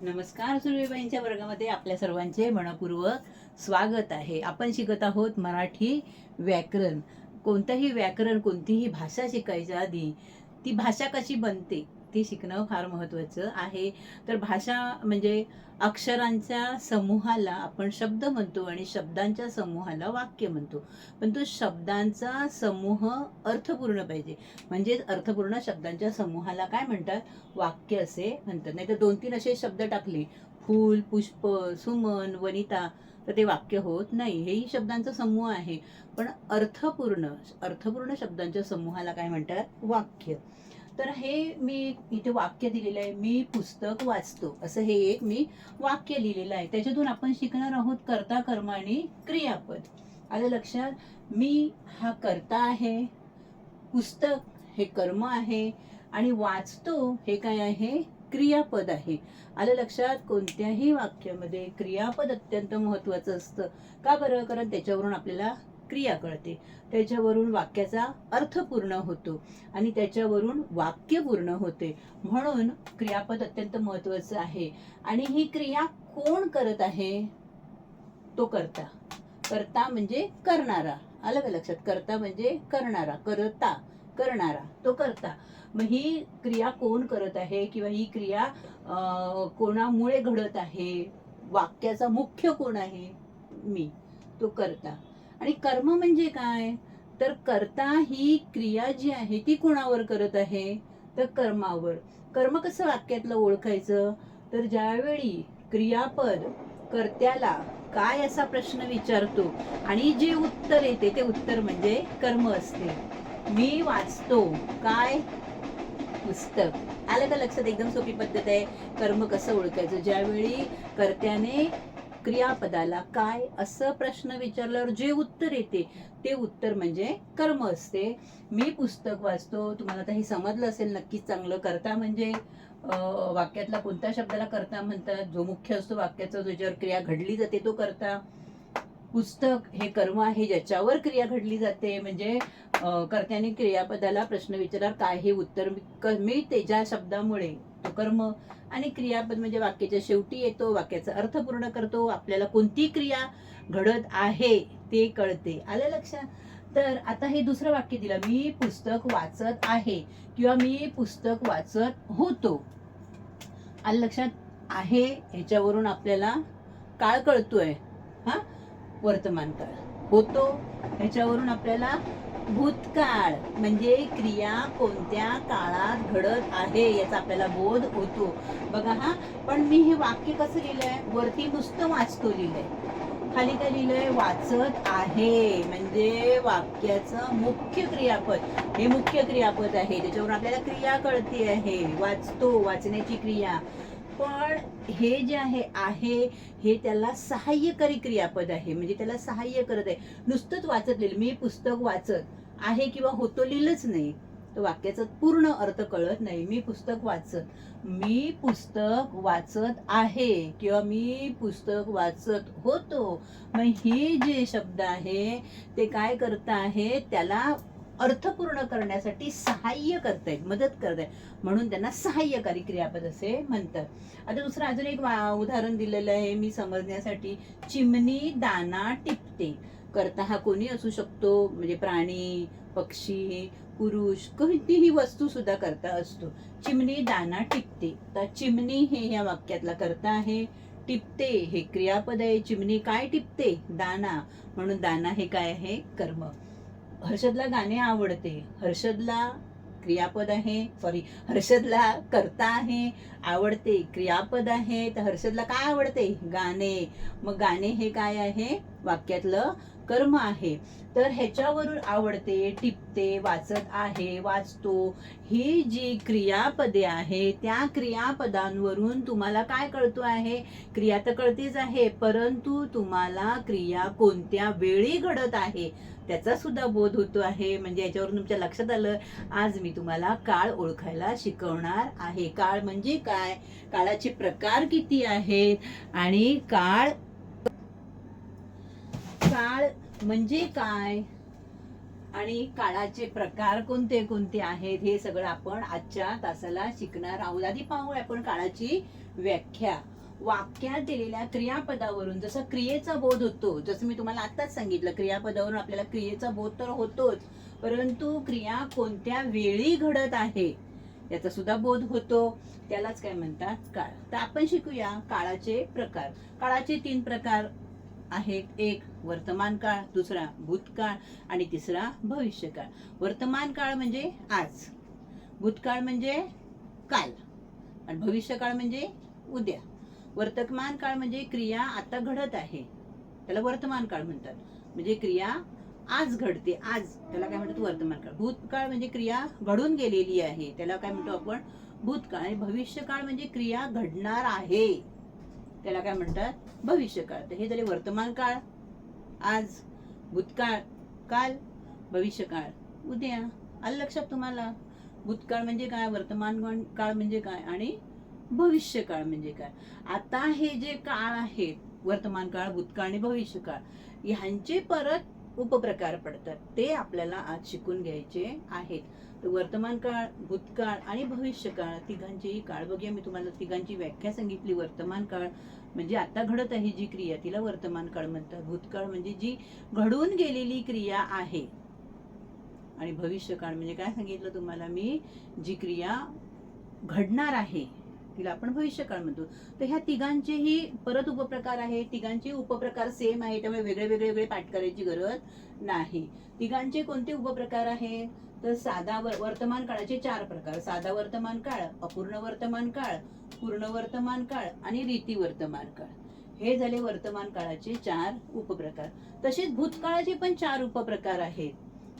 नमस्कार सुरवीबाईंच्या वर्गामध्ये आपल्या सर्वांचे मनपूर्वक स्वागत आहे. आपण शिकत आहोत मराठी व्याकरण. कोणतंही व्याकरण कोणतीही भाषा शिकायच्या आधी ती भाषा कशी बनते? ती शिकणं फार महत्त्वाचं आहे. तर भाषा म्हणजे अक्षरांच्या समूहाला आपण शब्द म्हणतो आणि शब्दांच्या समूहाला वाक्य म्हणतो. पण तो शब्दांचा समूह अर्थपूर्ण पाहिजे. म्हणजेच अर्थपूर्ण शब्दांच्या समूहाला काय म्हणतात? वाक्य असे म्हणतात. नाही तर दोन तीन असे शब्द टाकले. फूल पुष्प सुमन वनिता तर ते वाक्य होत नाही. हेही शब्दांचा समूह आहे. पण अर्थपूर्ण अर्थपूर्ण शब्दांच्या समूहाला काय म्हणतात? वाक्य. तर हे मी इथे वाक्य दिलेलं आहे मी पुस्तक वाचतो. असं हे एक मी वाक्य लिहिलेलं आहे. त्याच्यातून आपण शिकणार आहोत कर्ता कर्म आणि क्रियापद. आलं लक्षात मी हा कर्ता आहे पुस्तक हे कर्म आहे आणि वाचतो हे काय आहे? क्रियापद आहे. आलं लक्षात कोणत्याही वाक्यामध्ये क्रियापद अत्यंत महत्वाचं असतं. का बरं? कारण त्याच्यावरून आपल्याला क्रिया कळते त्याच्यावरून वाक्याचा अर्थ पूर्ण होतो आणि त्याच्यावरून वाक्य पूर्ण होते. म्हणून क्रियापद अत्यंत महत्वाचं आहे. आणि ही क्रिया कोण करत आहे? तो करता. करता म्हणजे करणारा. आलं का लक्षात? करता म्हणजे करणारा. करता करणारा. तो करता. मग ही क्रिया कोण करत आहे किंवा ही क्रिया कोणामुळे घडत आहे? वाक्याचा मुख्य कोण आहे? मी. तो करता. आणि कर्म म्हणजे काय? तर कर्ता ही क्रिया जी आहे ती कोणावर करत आहे? तर कर्मावर. कर्म कसं वाक्यातलं ओळखायचं? तर ज्यावेळी क्रियापद कर्त्याला काय असा प्रश्न विचारतो आणि जे उत्तर येते ते उत्तर म्हणजे कर्म असते. मी वाचतो. काय? पुस्तक. आलं का लक्षात? एकदम सोपी पद्धत आहे. कर्म कसं ओळखायचं? ज्यावेळी कर्त्याने क्रियापदाला काय असं प्रश्न विचारल्यावर जे उत्तर येते ते उत्तर म्हणजे कर्म असते. मी पुस्तक वाचतो तुम्हाला आता हे समजलं असेल नक्कीच चांगलं. करता म्हणजे वाक्यातला कोणत्या शब्दाला करता म्हणतात? जो मुख्य असतो वाक्याचा ज्याच्यावर क्रिया घडली जाते तो करता. पुस्तक हे कर्म आहे ज्याच्यावर क्रिया घडली जाते. म्हणजे कर्त्याने क्रियापदाला प्रश्न विचारल्यावर काय हे उत्तर मिळते? ज्या शब्दामुळे तो कर्म आणि क्रियापद म्हणजे वाक्याच्या शेवटी येतो वाक्याचा अर्थ पूर्ण करतो आपल्याला कोणती क्रिया घडत आहे ते कळते. आलं लक्षात? तर आता हे दुसरं वाक्य दिलं मी पुस्तक वाचत आहे किंवा मी पुस्तक वाचत होतो. आलं लक्षात? आहे ह्याच्यावरून आपल्याला काळ कळतोय हा? वर्तमान काळ. होतो ह्याच्यावरून आपल्याला भूतकाळ म्हणजे क्रिया कोणत्या काळात घडत आहे याचा आपल्याला बोध होतो. बघा हा पण मी हे वाक्य कसं लिहिलंय? वरती नुसतं वाचतो लिहिलंय. खाली काय लिहिलंय? वाचत आहे. म्हणजे वाक्याचं मुख्य क्रियापद. हे मुख्य क्रियापद आहे. त्याच्यावर आपल्याला क्रिया कळते आहे. वाचतो वाचण्याची क्रिया. पण हे जे आहे आहे हे त्याला सहाय्यकारी क्रियापद आहे. म्हणजे त्याला सहाय्य करत आहे. नुसतंच वाचत लिहिलं मी पुस्तक वाचत आहे किंवा होतो लिहिलंच नाही. तर वाक्याचा पूर्ण अर्थ कळत नाही. मी पुस्तक वाचत. मी पुस्तक वाचत आहे किंवा मी पुस्तक वाचत होतो. मग हे जे शब्द आहे ते काय करत आहे? त्याला अर्थपूर्ण करण्यासाठी सहाय्य करतायत मदत करतायत. म्हणून त्यांना सहाय्यकारी क्रियापद असे म्हणतात. आता दुसरं अजून एक उदाहरण दिलेलं आहे मी समजण्यासाठी. चिमणी दाना टिपते. करता हा कोणी असू शकतो म्हणजे प्राणी पक्षी पुरुष कोणतीही वस्तू सुद्धा करता असतो. चिमणी दाना टिपते. तर चिमणी हे या वाक्यातला करता आहे टिपते. हे क्रियापद आहे. चिमणी काय टिपते? दाना. म्हणून दाना हे काय आहे? कर्म. हर्षदला गाणे आवडते. हर्षदला क्रियापद आहे. सॉरी हर्षदला करता आहे. आवडते क्रियापद आहे. तर हर्षदला काय आवडते? गाणे. मग गाणे हे काय आहे? वाक्यातलं कर्म आहे तर ह्याच्यावरून आवडते टिपते वाचत आहे वाचतो. ही जी क्रियापदे आहे त्या क्रियापदांवरून तुम्हाला काय कळतो आहे? क्रिया तर कळतेच आहे परंतु तुम्हाला क्रिया कोणत्या वेळी घडत आहे? त्याचा सुद्धा बोध होतो आहे. म्हणजे याच्यावरून तुमच्या लक्षात आलं आज मी तुम्हाला काळ ओळखायला शिकवणार आहे. काळ म्हणजे काय? काळाचे प्रकार किती आहेत? आणि काळ काळ म्हणजे काय? आणि काळाचे प्रकार कोणते कोणते आहेत? हे सगळं आपण आजच्या तासाला शिकणार आहोत. आधी पाहूया आपण काळाची व्याख्या. वाक्यात दिलेल्या क्रियापदावरून जसं क्रियेचा बोध होतो जसं मी तुम्हाला आताच सांगितलं क्रियापदावरून आपल्याला क्रियेचा बोध तर होतोच परंतु क्रिया कोणत्या वेळी घडत आहे याचा सुद्धा बोध होतो. त्यालाच काय म्हणतात? काळ. तर आपण शिकूया काळाचे प्रकार. काळाचे तीन प्रकार. आहेत एक वर्तमान काळ दुसरा भूतकाळ आणि तिसरा भविष्यकाळ. वर्तमान काळ म्हणजे आज. भूतकाळ म्हणजे काल. आणि भविष्यकाळ म्हणजे उद्या. वर्तमान काळ म्हणजे क्रिया आता घडत आहे. त्याला वर्तमान काळ म्हणतात. म्हणजे क्रिया आज घडते. आज. त्याला काय म्हणतात? वर्तमान काळ. भूतकाळ म्हणजे क्रिया घडून गेलेली आहे. त्याला काय म्हणतो आपण? भूतकाळ. आणि भविष्यकाळ म्हणजे क्रिया घडणार आहे. त्याला काय म्हणतात? भविष्यकाळ तर हे झाले वर्तमान काळ. आज भूतकाळ काल भविष्यकाळ उद्या आलं लक्षात तुम्हाला? भूतकाळ म्हणजे काय? वर्तमान काळ म्हणजे काय? आणि भविष्यकाळ म्हणजे काय? आता हे जे काळ आहेत वर्तमान काळ भूतकाळ आणि भविष्यकाळ ह्यांचे परत उपप्रकार पडतात ते आपल्याला आज शिकून घ्यायचे आहेत. तर वर्तमान काळ भूतकाळ आणि भविष्यकाळ तिघांचेही काळ बघूया मी तुम्हाला तिघांची व्याख्या सांगितली. वर्तमान काळ म्हणजे आता घडत आहे जी क्रिया तिला वर्तमान काळ म्हणतात. भूतकाळ म्हणजे जी घडून गेलेली क्रिया आहे. आणि भविष्यकाळ म्हणजे काय सांगितलं तुम्हाला मी? जी क्रिया घडणार आहे. तिला आपण भविष्यकाळ म्हणतो तर ह्या तिघांचेही परत उपप्रकार आहे तिघांचे उपप्रकार सेम आहे त्यामुळे वेगळे वेगळे वेगळे पाठ करायची गरज नाही. तिघांचे कोणते उपप्रकार आहेत? तर साधा वर- वर्तमान काळाचे चार प्रकार. साधा वर्तमान काळ अपूर्ण वर्तमान काळ पूर्ण वर्तमान काळ आणि रीती वर्तमान काळ. हे झाले वर्तमान काळाचे चार उपप्रकार. तसेच भूतकाळाचे पण चार उपप्रकार आहेत.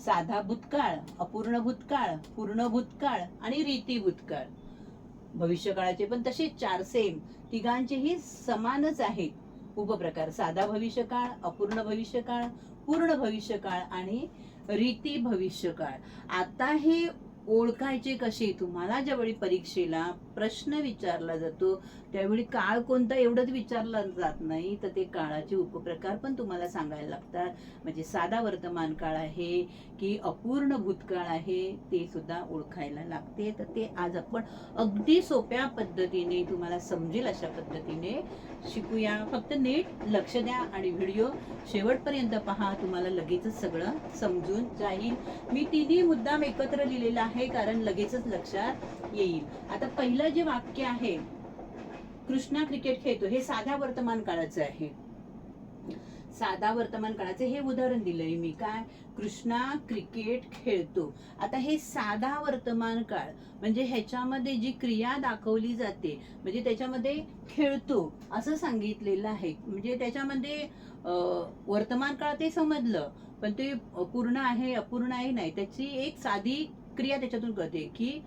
साधा भूतकाळ अपूर्ण भूतकाळ पूर्ण भूतकाळ आणि रीती भूतकाळ. भविष्यकाळाचे पण तसेच चार सेम तिघांचेही समानच आहेत. उपप्रकार साधा भविष्यकाळ अपूर्ण भविष्यकाळ पूर्ण भविष्यकाळ आणि रीती भविष्यकाळ. आता हे ओळखायचे कसे? तुम्हाला ज्यावेळी परीक्षेला प्रश्न विचारला जातो. त्यावेळी काळ कोणता एवढंच विचारला जात नाही. तर ते काळाचे उपप्रकार पण तुम्हाला सांगायला लागतात. म्हणजे साधा वर्तमान काळ आहे की अपूर्ण भूतकाळ आहे ते सुद्धा ओळखायला लागते. तर ते आज आपण अगदी सोप्या पद्धतीने तुम्हाला समजेल अशा पद्धतीने. शिकूया. फक्त नीट लक्ष द्या आणि व्हिडिओ शेवटपर्यंत पहा. तुम्हाला लगेचच सगळं समजून जाईल. मी तिन्ही मुद्दाम एकत्र लिहिलेला आहे कारण लगेचच लक्षात येईल. आता पहिलं जे वाक्य आहे कृष्णा क्रिकेट खेळतो हे साध्या वर्तमान काळाचं आहे. साधा वर्तमान काळाचे हे उदाहरण दिलंय मी. काय? कृष्णा क्रिकेट खेळतो. आता हे साधा वर्तमान काळ म्हणजे ह्याच्यामध्ये जी क्रिया दाखवली जाते म्हणजे त्याच्यामध्ये खेळतो असं सांगितलेलं आहे. म्हणजे त्याच्यामध्ये वर्तमान काळ ते समजलं पण ते पूर्ण आहे अपूर्ण आहे नाही. त्याची एक साधी क्रिया त्याच्यातून कळते की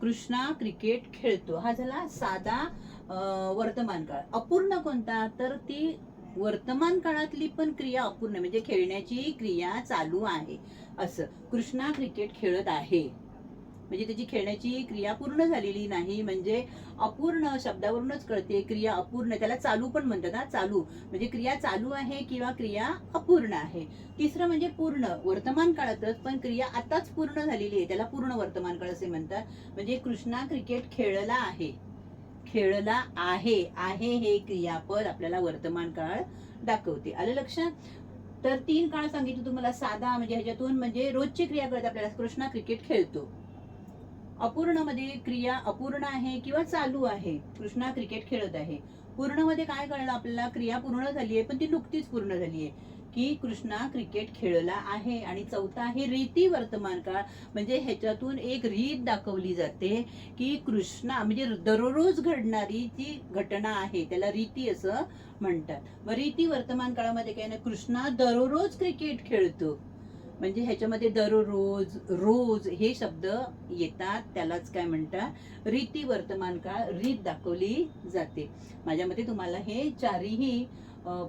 कृष्णा क्रिकेट खेळतो. हा झाला साधा वर्तमान काळ. अपूर्ण कोणता? तर ती वर्तमान काळातली पण क्रिया अपूर्ण म्हणजे खेळण्याची क्रिया चालू आहे. असं. कृष्णा क्रिकेट खेळत आहे. म्हणजे त्याची खेळण्याची क्रिया पूर्ण झालेली नाही म्हणजे अपूर्ण शब्दावरूनच कळते क्रिया अपूर्ण त्याला चालू पण म्हणतात हा चालू. म्हणजे क्रिया चालू आहे किंवा क्रिया अपूर्ण आहे. तिसरं म्हणजे पूर्ण वर्तमान काळातच पण क्रिया आताच पूर्ण झालेली आहे त्याला पूर्ण वर्तमान काळ असे म्हणतात. म्हणजे कृष्णा क्रिकेट खेळला आहे. खेळला आहे आहे हे क्रियापद आपल्याला वर्तमान काळ दाखवते. आलं लक्षात तर तीन काळ सांगितलं तुम्हाला साधा म्हणजे ह्याच्यातून म्हणजे रोजची क्रिया करत आपल्याला कृष्णा क्रिकेट खेळतो. अपूर्णमध्ये क्रिया अपूर्ण आहे किंवा चालू आहे? कृष्णा क्रिकेट खेळत आहे. पूर्णमध्ये काय कळलं आपल्याला? क्रिया पूर्ण झाली आहे पण ती नुकतीच पूर्ण झाली आहे. की कृष्णा क्रिकेट खेळला आहे आणि चौथा आहे रीती वर्तमान काळ. म्हणजे ह्याच्यातून एक रीत दाखवली जाते की कृष्णा म्हणजे दररोज घडणारी जी घटना आहे त्याला रीती असं म्हणतात. मग रीती वर्तमान काळामध्ये काय ना कृष्णा दररोज क्रिकेट खेळतो. म्हणजे ह्याच्यामध्ये दररोज रोज हे शब्द येतात त्यालाच काय म्हणतात? रीती वर्तमान काळ रीत दाखवली जाते. माझ्या मते तुम्हाला हे चारही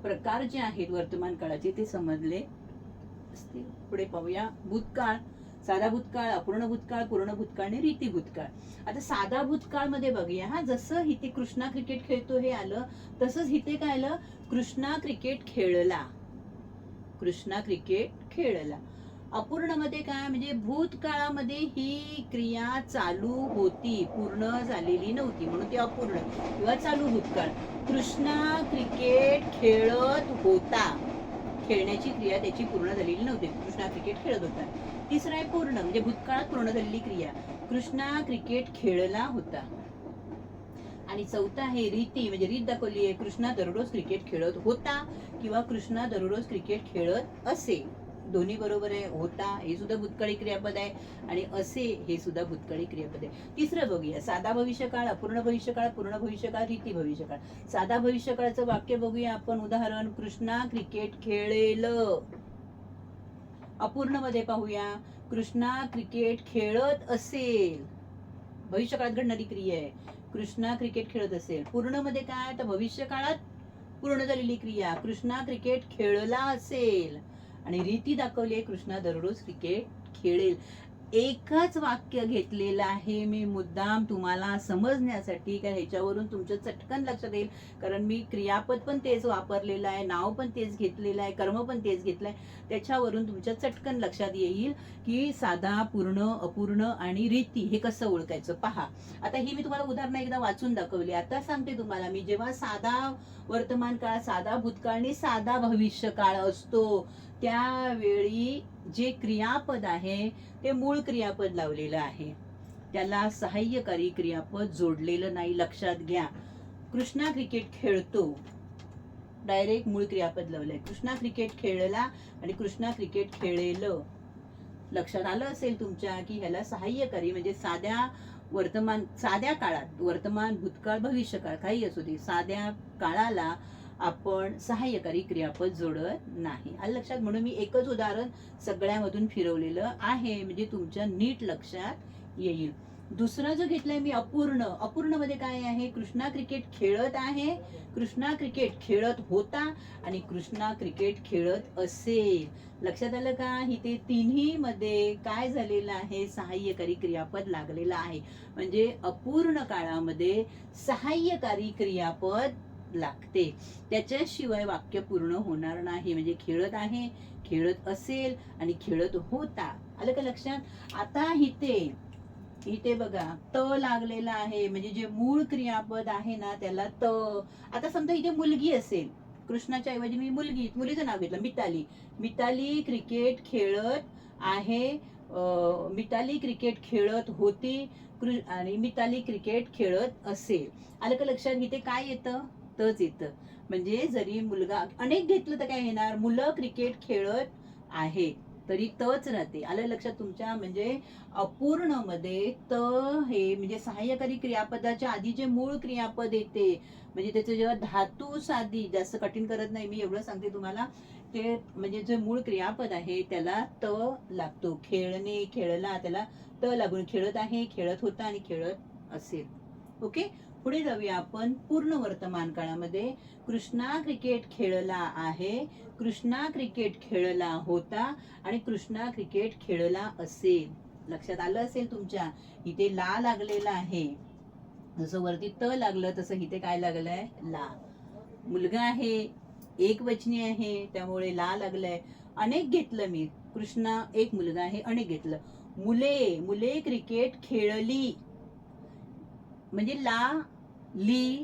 प्रकार जे आहेत वर्तमान काळाचे ते समजले असतील. पुढे पाहूया. भूतकाळ साधा भूतकाळ अपूर्ण भूतकाळ पूर्ण भूतकाळ आणि रीती भूतकाळ. आता साधा भूतकाळमध्ये बघूया हा जसं इथे कृष्णा क्रिकेट खेळतो हे आलं तसंच इथे काय आलं? कृष्णा क्रिकेट खेळला. कृष्णा क्रिकेट खेळला. अपूर्णमध्ये काय? म्हणजे भूतकाळामध्ये ही क्रिया चालू होती. पूर्ण झालेली नव्हती. म्हणून ती अपूर्ण. किंवा चालू भूतकाळ. कृष्णा क्रिकेट खेळत होता. खेळण्याची क्रिया त्याची पूर्ण झालेली नव्हती. कृष्णा क्रिकेट खेळत होता. तिसरं आहे पूर्ण. म्हणजे भूतकाळात पूर्ण झालेली क्रिया. कृष्णा क्रिकेट खेळला होता. आणि चौथा आहे रीती. म्हणजे रीत दाखवली आहे. कृष्णा दररोज क्रिकेट खेळत होता किंवा कृष्णा दररोज क्रिकेट खेळत असे. दोन्ही बरोबर आहे होता हे सुद्धा भूतकाळी क्रियापद आहे आणि असे हे सुद्धा भूतकाळी क्रियापद आहे. तिसरं बघूया साधा भविष्यकाळ अपूर्ण भविष्यकाळ पूर्ण भविष्यकाळ रीती भविष्यकाळ. साधा भविष्यकाळचं वाक्य बघूया आपण उदाहरण कृष्णा क्रिकेट खेळेल. अपूर्णमध्ये पाहूया कृष्णा क्रिकेट खेळत असेल. भविष्यकाळात घडणारी क्रिया आहे. कृष्णा क्रिकेट खेळत असेल. पूर्णमध्ये काय? तर भविष्यकाळात पूर्ण झालेली क्रिया. कृष्णा क्रिकेट खेळला असेल. आणि रीती दाखवली आहे कृष्णा दररोज क्रिकेट खेळेल. एकच वाक्य घेतलेलं आहे मी मुद्दाम तुम्हाला समजण्यासाठी का ह्याच्यावरून तुमचं चटकन लक्षात येईल. कारण मी क्रियापद पण तेच वापरलेलं आहे नाव पण तेच घेतलेलं आहे कर्म पण तेच घेतलंय. त्याच्यावरून तुमच्या चटकन लक्षात येईल की साधा पूर्ण अपूर्ण आणि रीती हे कसं ओळखायचं? पहा. आता ही मी तुम्हाला उदाहरणं एकदा वाचून दाखवली. आता सांगते तुम्हाला मी जेव्हा साधा वर्तमान काळ साधा भूतकाळ आणि साधा भविष्य काळ असतो त्यावेळी जे क्रियापद आहे ते मूळ क्रियापद लावलेलं आहे. त्याला सहाय्यकारी क्रियापद जोडलेलं नाही लक्षात घ्या. कृष्णा क्रिकेट खेळतो. डायरेक्ट मूळ क्रियापद लावलंय. कृष्णा क्रिकेट खेळला आणि कृष्णा क्रिकेट खेळेल. लक्षात आलं असेल तुमच्या की ह्याला सहाय्यकारी म्हणजे साध्या वर्तमान साध्या काळात वर्तमान भूतकाळ भविष्यकाळ काही असू दे साध्या काळाला आपण सहाय्यकारी क्रियापद जोडत नाही. आणि लक्षात? म्हणून मी एकच उदाहरण सगळ्यामधून फिरवलेलं आहे. म्हणजे तुमच्या नीट लक्षात येईल. दुसरं जो घेतलंय मी अपूर्ण. अपूर्णमध्ये काय आहे? कृष्णा क्रिकेट खेळत आहे. कृष्णा क्रिकेट खेळत होता आणि कृष्णा क्रिकेट खेळत असेल. लक्षात आलं का? इथे तिन्ही मध्ये काय झालेलं आहे? सहाय्यकारी क्रियापद लागलेलं आहे. म्हणजे अपूर्ण काळामध्ये सहाय्यकारी क्रियापद लागते. त्याच्याशिवाय वाक्य पूर्ण होणार नाही. म्हणजे खेळत आहे खेळत असेल आणि खेळत होता. आलं का लक्षात? आता इथे इथे बघा त लागलेला आहे. म्हणजे जे मूळ क्रियापद आहे ना त्याला त. आता समजा इथे मुलगी असेल. कृष्णाच्या ऐवजी मी मुलगी मुलीचं नाव घेतलं मिताली. मिताली क्रिकेट खेळत आहे. मिताली क्रिकेट खेळत होती. आणि मिताली क्रिकेट खेळत असेल. आलं का लक्षात? इथे काय येतं? तच येतं. म्हणजे जरी मुलगा अनेक घेतलं तर काय येणार? मुलं क्रिकेट खेळत आहे तरी तच राहते. आलं लक्षात तुमच्या? म्हणजे अपूर्णमध्ये त हे म्हणजे सहाय्यकारी क्रियापदाच्या आधी जे मूळ क्रियापद येते म्हणजे त्याचं जेव्हा धातू साधी जास्त कठीण करत नाही मी एवढं सांगते तुम्हाला ते म्हणजे जे मूळ क्रियापद आहे त्याला त लागतो. खेळणे खेळला त्याला त लागून खेळत आहे खेळत होता आणि खेळत असेल. ओके? पुढे जाऊया आपण पूर्ण वर्तमान काळामध्ये. कृष्णा क्रिकेट खेळला आहे. कृष्णा क्रिकेट खेळला होता आणि कृष्णा क्रिकेट खेळला असेल. लक्षात आलं असेल तुमच्या? इथे ला लागलेला आहे. जसं वरती त लागलं तसं इथे काय लागलंय? ला. मुलगा आहे एक वचनी आहे त्यामुळे ला लागलंय. अनेक घेतलं मी. कृष्णा एक मुलगा आहे अनेक घेतलं. मुले मुले क्रिकेट खेळली. म्हणजे ला ली.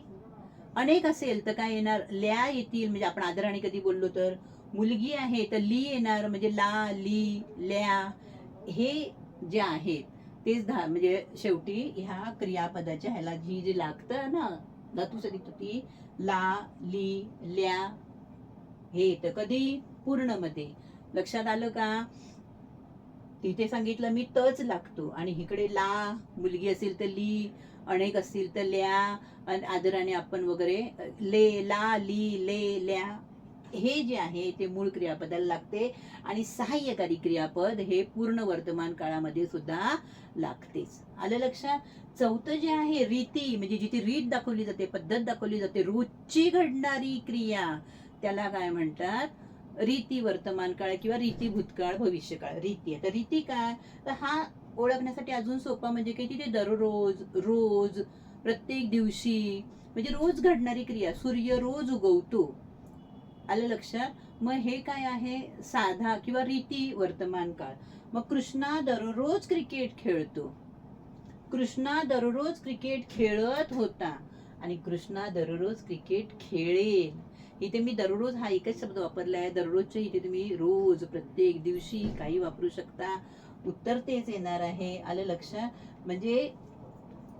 अनेक असेल तर काय येणार? ल्या येतील. म्हणजे आपण आदराने कधी बोललो तर. मुलगी आहे तर ली येणार. म्हणजे ला ली ल्या हे जे आहेत तेच धा म्हणजे शेवटी ह्या क्रियापदाच्या ह्याला जी जे लागतं ना धातू सदी ती ला ली ल्या हे येतं कधी पूर्णमध्ये. लक्षात आलं का? तिथे सांगितलं मी तच लागतो. आणि इकडे ला मुलगी असेल तर ली अनेक असतील तर ल्या आणि आदराने आपण वगैरे ले ला ली ले ल्या हे जे आहे ते मूळ क्रियापदाला लागते. आणि सहाय्यकारी क्रियापद हे पूर्ण वर्तमान काळामध्ये सुद्धा लागतेच. आलं लक्षात? चौथं जे आहे रीती म्हणजे जिथे रीत दाखवली जाते पद्धत दाखवली जाते रोजची घडणारी क्रिया त्याला काय म्हणतात? रीती वर्तमान काळ किंवा रीती भूतकाळ भविष्यकाळ. रीती. आता रीती काय? तर हा ओळखण्यासाठी अजून सोपा म्हणजे काही तिथे दररोज रोज प्रत्येक दिवशी म्हणजे रोज घडणारी क्रिया सूर्य रोज उगवतो. आलं लक्षात? मग हे काय आहे? साधा किंवा रीती वर्तमान काळ. मग कृष्णा दररोज क्रिकेट खेळतो. कृष्णा दररोज क्रिकेट खेळत होता आणि कृष्णा दररोज क्रिकेट खेळेल. इथे मी दररोज हा एकच शब्द वापरला आहे दररोजच्या इथे तुम्ही रोज प्रत्येक दिवशी काही वापरू शकता. उत्तर तेच येणार आहे आलं लक्षात म्हणजे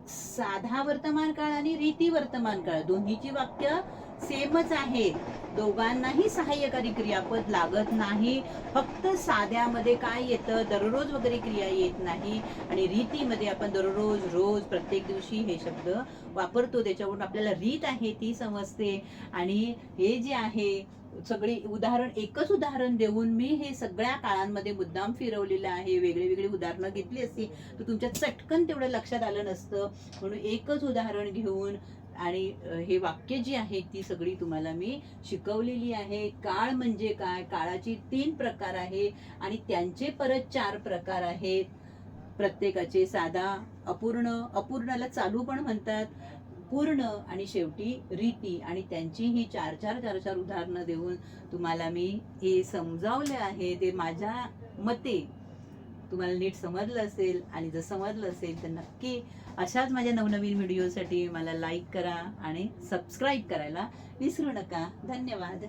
साधा वर्तमान काळ आणि रीती वर्तमान काळ दोन्हीची वाक्य सेमच आहेत दोघांनाही सहाय्यकारी क्रियापद लागत नाही. फक्त साध्यामध्ये काय येतं दररोज वगैरे क्रिया येत नाही. आणि रीतीमध्ये आपण दररोज रोज प्रत्येक दिवशी हे शब्द वापरतो. त्याच्यावरून आपल्याला रीत आहे ती समजते. आणि हे जे आहे सगळी उदाहरण एकच उदाहरण देऊन मी हे सगळ्या काळांमध्ये मुद्दाम फिरवलेलं आहे. वेगळी वेगळी उदाहरणं घेतली असती तर तुमच्या चटकन तेवढं लक्षात आलं नसतं. म्हणून एकच उदाहरण घेऊन आणि हे वाक्य जी आहेत ती सगळी तुम्हाला मी शिकवलेली आहे. काळ म्हणजे काय? काळाची तीन प्रकार आहे आणि त्यांचे परत चार प्रकार आहेत. प्रत्येकाचे साधा अपूर्ण अपूर्णाला चालू पण म्हणतात. पूर्ण आणि शेवटी रीती आणि त्यांची ही चार चार चार चार उदाहरणं देऊन तुम्हाला मी हे समजावले आहे. ते माझ्या मते तुम्हाला नीट समजलं असेल आणि जर समजलं असेल तर नक्की अशाच माझ्या नवनवीन व्हिडिओसाठी मला लाईक करा आणि सबस्क्राईब करायला विसरू नका. धन्यवाद.